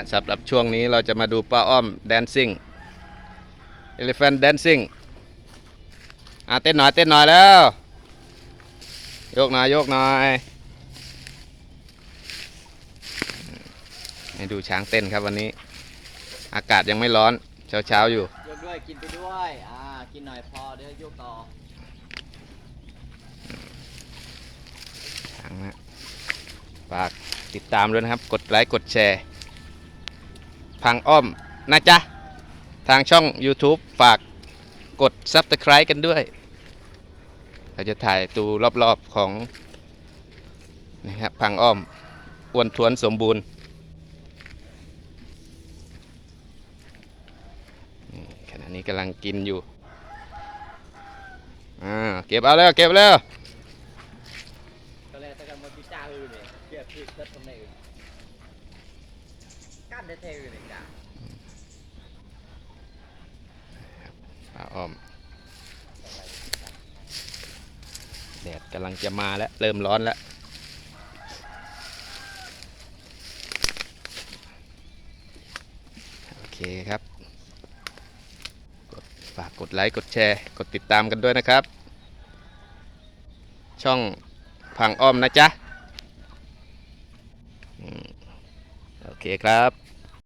ะสำหรับช่วงนี้เราจะมาดูป้าอ้อม dancing elephant dancing อะเต้นหน่อยเต้นหน่อยแล้ว โยกหน่อยโยกหน่อยให้ดูช้างเต้นครับวันนี้ อากาศยังไม่ร้อนเช้าเช้าๆอยู่ยกด้วยกินไปด้วยอ่ากินหน่อยพอเดี๋ยวยกต่อช้างนะฝากติดตามด้วยนะครับ กดไลค์กดแชร์ พังอ้อมนะจ๊ะ ทางช่อง YouTube ฝากกด Subscribe กันด้วย เราจะถ่ายตูรอบๆของนะครับพังอ้อมอ้วนท้วนสมบูรณ์ขณะนี้กำลังกินอยู่อ่าเก็บเอาแล้ว เก็บแล้ว ก็เลยตะกันมาพิจ้าอื่นเนี่ยเกียบพิษทัดทำไมอื่นกั้นได้เท่อื่นเลยจ้าป้าอ้อมแดดกำลังจะมาแล้ว เริ่มร้อนแล้ว โอเคครับฝากกดไลค์ กดแชร์ กดติดตามกันด้วยนะครับ ช่องพังอ้อมนะจ๊ะ เคครับ